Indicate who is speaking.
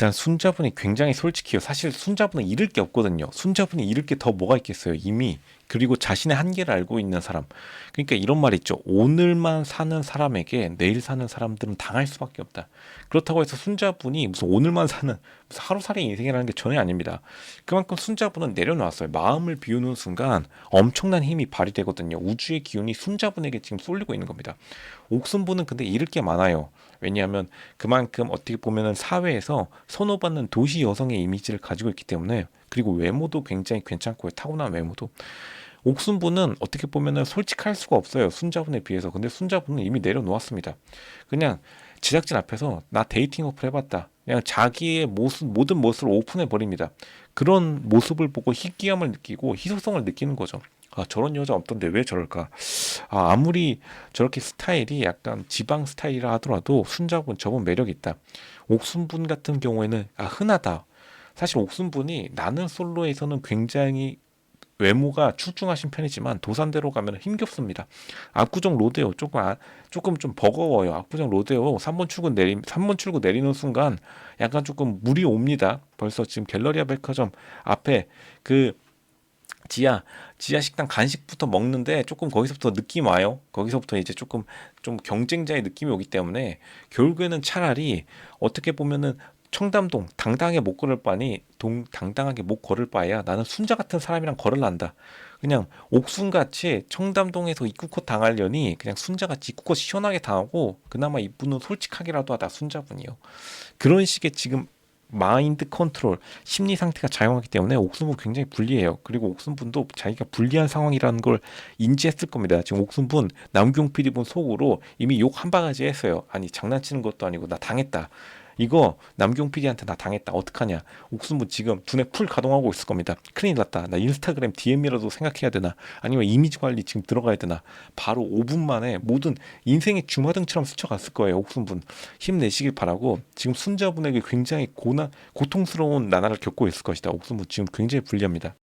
Speaker 1: 일단 순자분이 굉장히 솔직해요. 사실 순자분은 잃을 게 없거든요. 순자분이 잃을 게 더 뭐가 있겠어요. 이미 그리고 자신의 한계를 알고 있는 사람. 그러니까 이런 말 있죠. 오늘만 사는 사람에게 내일 사는 사람들은 당할 수밖에 없다. 그렇다고 해서 순자분이 무슨 오늘만 사는 무슨 하루살이 인생이라는 게 전혀 아닙니다. 그만큼 순자분은 내려놨어요. 마음을 비우는 순간 엄청난 힘이 발휘되거든요. 우주의 기운이 순자분에게 지금 쏠리고 있는 겁니다. 옥순분은 근데 잃을 게 많아요. 왜냐하면 그만큼 어떻게 보면은 사회에서 선호받는 도시 여성의 이미지를 가지고 있기 때문에 그리고 외모도 굉장히 괜찮고요. 타고난 외모도. 옥순분은 어떻게 보면은 솔직할 수가 없어요. 순자분에 비해서. 근데 순자분은 이미 내려놓았습니다. 그냥 제작진 앞에서 나 데이팅 어플 해봤다. 그냥 자기의 모습, 모든 모습을 오픈해 버립니다. 그런 모습을 보고 희귀함을 느끼고 희소성을 느끼는 거죠. 아, 저런 여자 없던데 왜 저럴까? 아, 아무리 저렇게 스타일이 약간 지방 스타일이라 하더라도 순자분 저분 매력 있다. 옥순분 같은 경우에는 아, 흔하다. 사실 옥순분이 나는 솔로에서는 굉장히 외모가 출중하신 편이지만 도산대로 가면 힘겹습니다. 압구정 로데오 조금 아, 조금 좀 버거워요. 압구정 로데오 3번 출구 내리 3번 출구 내리는 순간 약간 조금 물이 옵니다. 벌써 지금 갤러리아 백화점 앞에 그 지하 지하 식당 간식부터 먹는데 조금 거기서부터 느낌 와요. 거기서부터 이제 조금 좀 경쟁자의 느낌이 오기 때문에 결국에는 차라리 어떻게 보면은 청담동 당당하게 못 걸을 바니 동 당당하게 못 걸을 바에야 나는 순자 같은 사람이랑 걸을란다. 그냥 옥순같이 청담동에서 입구컷 당하려니 그냥 순자같이 입구컷 시원하게 당하고 그나마 이분은 솔직하게라도 하다 순자분이요. 그런 식의 지금 마인드 컨트롤, 심리 상태가 작용하기 때문에 옥순분 굉장히 불리해요. 그리고 옥순분도 자기가 불리한 상황이라는 걸 인지했을 겁니다. 지금 옥순분 남경 PD분 속으로 이미 욕 한 바가지 했어요. 아니 장난치는 것도 아니고 나 당했다. 이거 남경 PD한테 나 당했다. 어떡하냐. 옥순분 지금 두뇌 풀 가동하고 있을 겁니다. 큰일 났다. 나 인스타그램 DM이라도 생각해야 되나? 아니면 이미지 관리 지금 들어가야 되나? 바로 5분 만에 모든 인생의 주마등처럼 스쳐갔을 거예요. 옥순분. 힘내시길 바라고 지금 순자분에게 굉장히 고난, 고통스러운 나날을 겪고 있을 것이다. 옥순분 지금 굉장히 불리합니다.